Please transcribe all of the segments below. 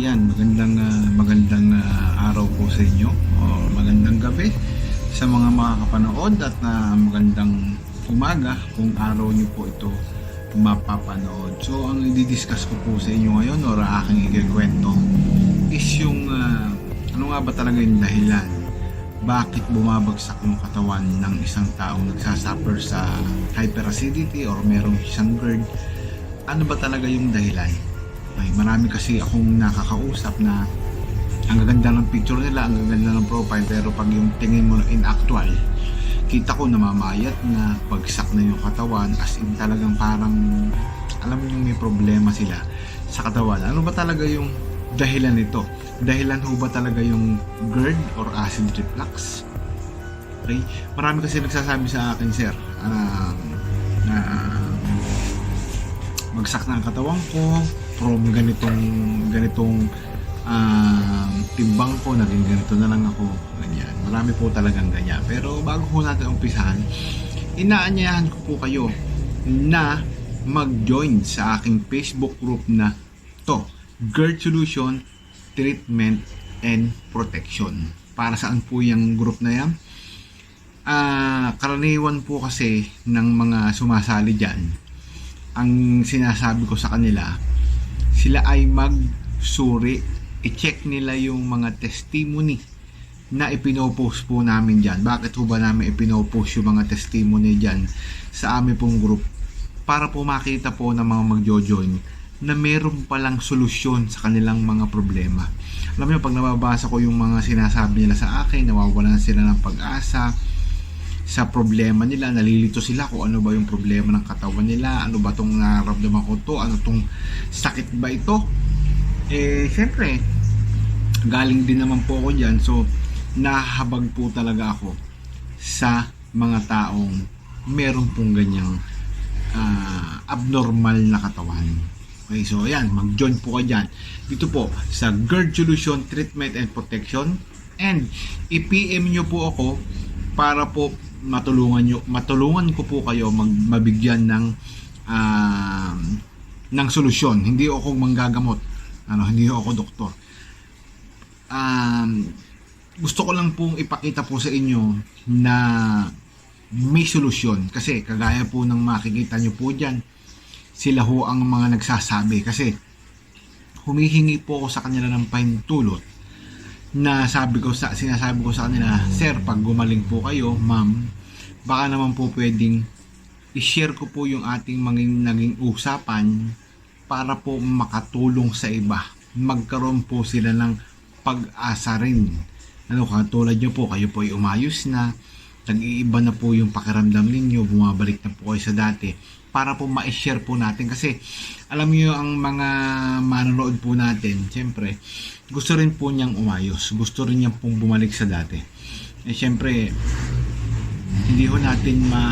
Ayan, magandang ah, magandang ah, araw po sa inyo. O magandang gabi sa mga makakapanood at na magandang umaga kung araw niyo po ito mapapanood. So, ang i-discuss ko po sa inyo ngayon or aking ikikwento is yung ah, ano nga ba talaga yung dahilan bakit bumabagsak yung katawan ng isang taong nagsasuffer sa hyperacidity or merong isang GERD ano ba talaga yung dahilan okay, marami kasi akong nakakausap na ang gaganda ng picture nila ang gaganda ng profile pero pag yung tingin mo in actual kita ko namamayat na bagsak na yung katawan as in talagang parang alam mo yung may problema sila sa katawan. Ano ba talaga yung dahilan nito? Dahilan ho ba talaga yung GERD or acid reflux? Okay? Marami kasi nagsasabi sa akin sir um, na bagsak na ang katawan ko from ganitong ganitong um, timbang ko naging ganito na lang ako ganyan. Marami po talagang ganyan. Pero bago po natin umpisahan inaanyayahan ko po kayo na mag-join sa aking Facebook group na to GERD Solution Treatment and Protection. Para saan po yung group na yan? Ah, karaniwan po kasi ng mga sumasali dyan ang sinasabi ko sa kanila sila ay magsuri. I-check nila yung mga testimony na ipinopost po namin dyan. Bakit po ba namin ipinopost yung mga testimony dyan sa amin pong group? Para po makita po ng mga magjo-join na meron palang solusyon sa kanilang mga problema. Alam niyo pag nababasa ko yung mga sinasabi nila sa akin nawawalan sila ng pag-asa sa problema nila, nalilito sila kung ano ba yung problema ng katawan nila, ano ba tong nararamdaman ko to, ano tong sakit ba ito. Eh, syempre, galing din naman po ako dyan, so nahabag po talaga ako sa mga taong meron pong ganyang ah, abnormal na katawan. Okay, so ayan, mag-join po kayo dyan. Dito po sa GERD Solution Treatment and Protection and i-PM nyo po ako para po matulungan nyo, matulungan ko po kayo mag, mabigyan ng ah, ng solusyon. Hindi ako manggagamot. Ano, hindi ako doktor. Um, gusto ko lang pong ipakita po sa inyo na may solusyon kasi kagaya po ng makikita nyo po dyan sila ho ang mga nagsasabi kasi humihingi po ako sa kanila ng pahintulot na sabi ko sa sinasabi ko sa kanila, sir, pag gumaling po kayo, ma'am, baka naman po pwedeng i-share ko po yung ating mga naging usapan para po makatulong sa iba. Magkaroon po sila ng pag-asa rin. Ano, katulad nyo po, kayo po ay umayos na, nag-iiba na po yung pakiramdam ninyo, bumabalik na po kayo sa dati para po ma-share po natin. Kasi alam niyo ang mga manonood po natin syempre gusto rin po niyang umayos. Gusto rin niyang pong bumalik sa dati. Eh syempre hindi ho natin ma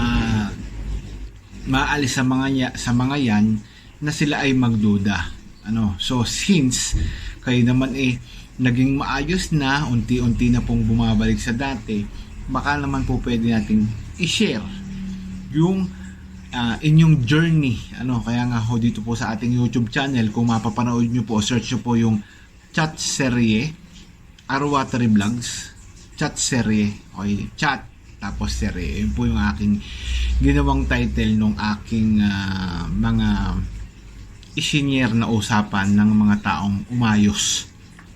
maalis sa mga ya- sa mga yan na sila ay magduda. Ano? So since kayo naman eh naging maayos na unti-unti na pong bumabalik sa dati baka naman po pwede nating i-share yung ah, inyong journey ano kaya nga ho dito po sa ating YouTube channel kung mapapanood nyo po search nyo po yung chat serye Arwateri Vlogs chat serye okay chat tapos serye yun po yung aking ginawang title nung aking ah, mga isinyer na usapan ng mga taong umayos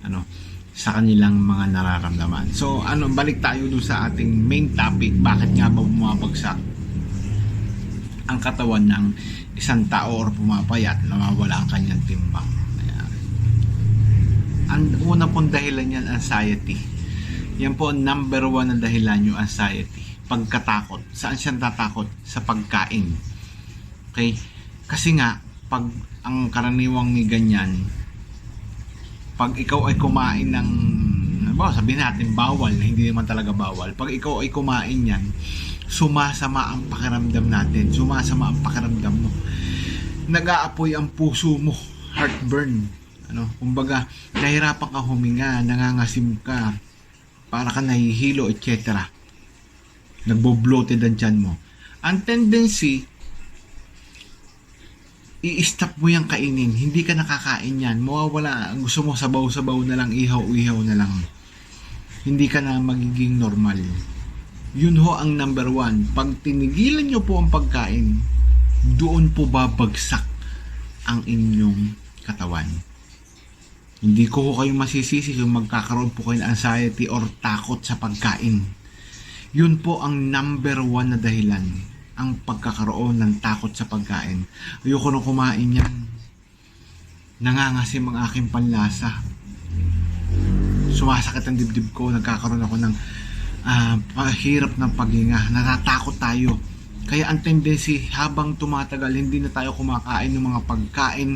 ano sa kanilang mga nararamdaman. So, ano, balik tayo dun sa ating main topic. Bakit nga ba bumabagsak ang katawan ng isang tao or pumapayat nawawala ang kanyang timbang. Ayan. Ang una pong dahilan yan, anxiety. Yan po ang number one na dahilan yung anxiety. Pagkatakot. Saan siya tatakot? Sa pagkain. Okay? Kasi nga, pag ang karaniwang may ganyan, pag ikaw ay kumain ng ba sabihin natin bawal na hindi naman talaga bawal pag ikaw ay kumain yan sumasama ang pakiramdam natin sumasama ang pakiramdam mo nag-aapoy ang puso mo heartburn ano kumbaga nahirapan ka huminga nangangasim ka para ka nahihilo etc nagbo-bloated ang tiyan mo ang tendency i-stop mo yung kainin. Hindi ka nakakain yan. Mawawala. Gusto mo sabaw-sabaw na lang, ihaw-ihaw na lang. Hindi ka na magiging normal. Yun ho ang number one. Pag tinigilan nyo po ang pagkain, doon po babagsak ang inyong katawan. Hindi ko ho kayong masisisi kung magkakaroon po kayo ng anxiety or takot sa pagkain. Yun po ang number one na dahilan ang pagkakaroon ng takot sa pagkain. Ayoko nang kumain yan. Nangangasim ang aking panlasa. Sumasakit ang dibdib ko. Nagkakaroon ako ng ah, pahirap ng paghinga. Natatakot tayo. Kaya ang tendency habang tumatagal, hindi na tayo kumakain ng mga pagkain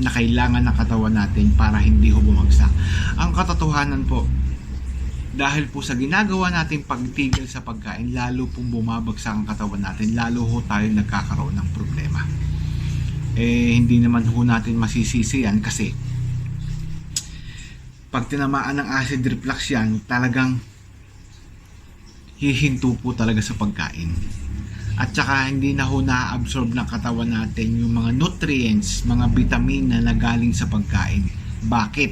na kailangan ng katawan natin para hindi ho bumagsak. Ang katotohanan po, dahil po sa ginagawa natin pagtigil sa pagkain, lalo pong bumabagsak ang katawan natin, lalo ho tayo nagkakaroon ng problema. Eh, hindi naman ho natin masisisi yan kasi pag tinamaan ng acid reflux yan, talagang hihinto po talaga sa pagkain. At saka hindi na ho na-absorb ng katawan natin yung mga nutrients, mga vitamina na galing sa pagkain. Bakit?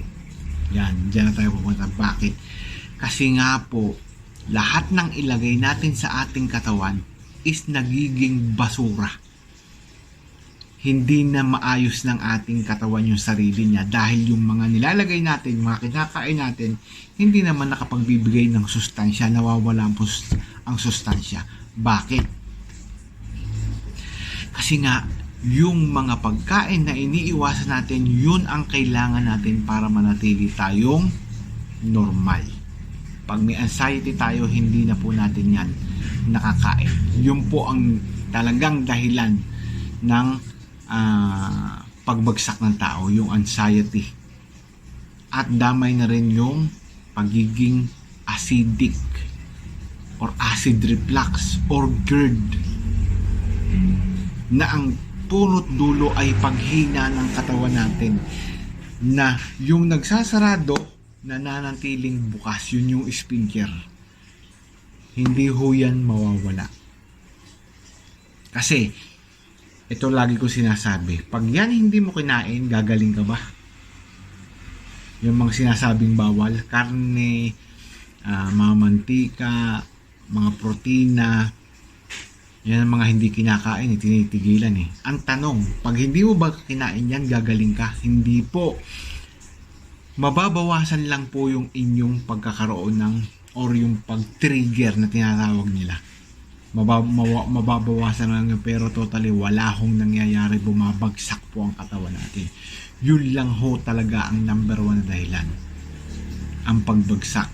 Yan, dyan na tayo pupunta. Bakit? Kasi nga po, lahat ng ilagay natin sa ating katawan is nagiging basura. Hindi na maayos ng ating katawan yung sarili niya dahil yung mga nilalagay natin, mga kinakain natin, hindi naman nakapagbibigay ng sustansya, nawawala ang sustansya. Bakit? Kasi nga, yung mga pagkain na iniiwasan natin, yun ang kailangan natin para manatili tayong normal. Pag may anxiety tayo, hindi na po natin yan nakakain. Yun po ang talagang dahilan ng ah, pagbagsak ng tao, yung anxiety. At damay na rin yung pagiging acidic or acid reflux or GERD na ang punot dulo ay paghina ng katawan natin na yung nagsasarado nananatiling bukas yun yung sphincter hindi ho yan mawawala kasi ito lagi ko sinasabi pag yan hindi mo kinain gagaling ka ba yung mga sinasabing bawal karne ah, mga mantika mga protina yan ang mga hindi kinakain, eh, tinitigilan eh. Ang tanong, pag hindi mo ba kinain yan, gagaling ka? Hindi po. Mababawasan lang po yung inyong pagkakaroon ng or yung pag-trigger na tinatawag nila. Mabab- mababawasan lang yun pero totally wala hong nangyayari bumabagsak po ang katawan natin. Yun lang ho talaga ang number one na dahilan. Ang pagbagsak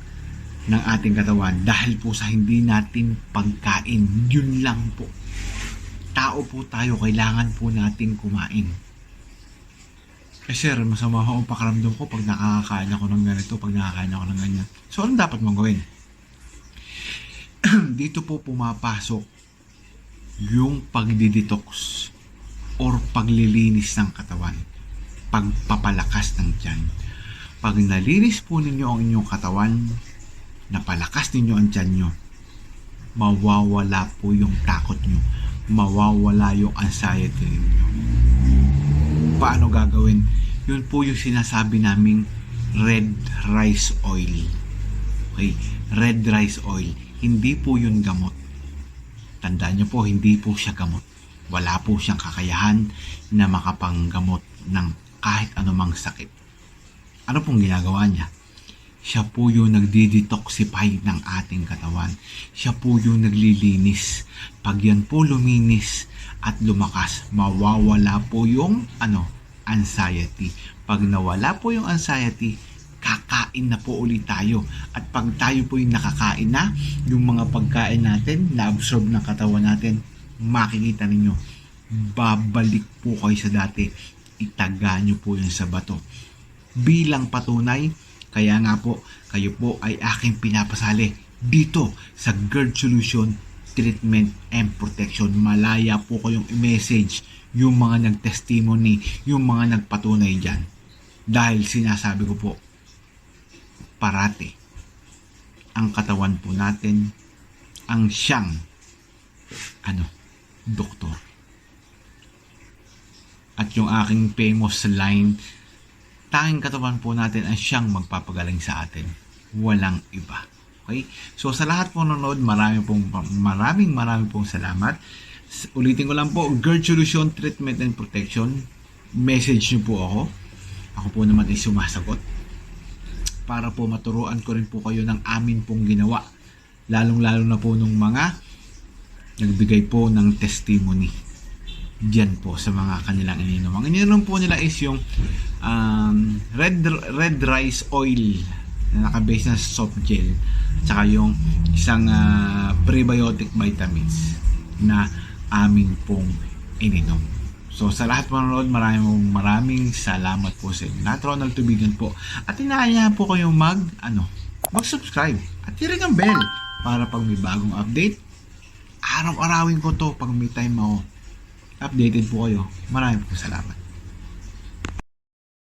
ng ating katawan dahil po sa hindi natin pagkain. Yun lang po. Tao po tayo, kailangan po natin kumain. Eh sir, masama ho ang pakaramdam ko pag nakakain ako ng ganito, pag nakakain ako ng ganyan. So, anong dapat mong gawin? Dito po pumapasok yung pagdidetox or paglilinis ng katawan. Pagpapalakas ng tiyan. Pag nalinis po ninyo ang inyong katawan, napalakas ninyo ang tiyan nyo, mawawala po yung takot nyo. Mawawala yung anxiety ninyo. Paano gagawin? Yun po yung sinasabi naming red rice oil. Okay? Red rice oil. Hindi po yun gamot. Tandaan nyo po, hindi po siya gamot. Wala po siyang kakayahan na makapanggamot ng kahit anumang sakit. Ano pong ginagawa niya? Siya po yung nagdi-detoxify ng ating katawan. Siya po yung naglilinis. Pag yan po luminis at lumakas, mawawala po yung ano, anxiety. Pag nawala po yung anxiety, kakain na po ulit tayo. At pag tayo po yung nakakain na, yung mga pagkain natin, na-absorb ng katawan natin, makikita ninyo, babalik po kayo sa dati. Itaga nyo po yun sa bato. Bilang patunay, kaya nga po, kayo po ay aking pinapasali dito sa GERD Solution Treatment and Protection. Malaya po kayong i-message yung mga nag-testimony, yung mga nagpatunay dyan. Dahil sinasabi ko po, parati, ang katawan po natin, ang siyang, ano, doktor. at yung aking famous line, tanging katawan po natin ang siyang magpapagaling sa atin. Walang iba. Okay? So sa lahat po nanonood, marami pong maraming maraming pong salamat. Ulitin ko lang po, GERD Solution Treatment and Protection. Message niyo po ako. Ako po naman ay sumasagot para po maturuan ko rin po kayo ng amin pong ginawa. Lalong-lalo na po nung mga nagbigay po ng testimony diyan po sa mga kanilang ininom. Ang ininom po nila is yung um, red red rice oil na nakabase na soft gel tsaka yung isang ah, prebiotic vitamins na aming pong ininom. So sa lahat po nanonood, maraming maraming salamat po sa inyo. Lahat Ronald Tubigan po. At inaayahan po kayong mag, ano, mag-subscribe. At i ang bell para pag may bagong update, araw-arawin ko to pag may time ako. Updated po kayo. Maraming po salamat.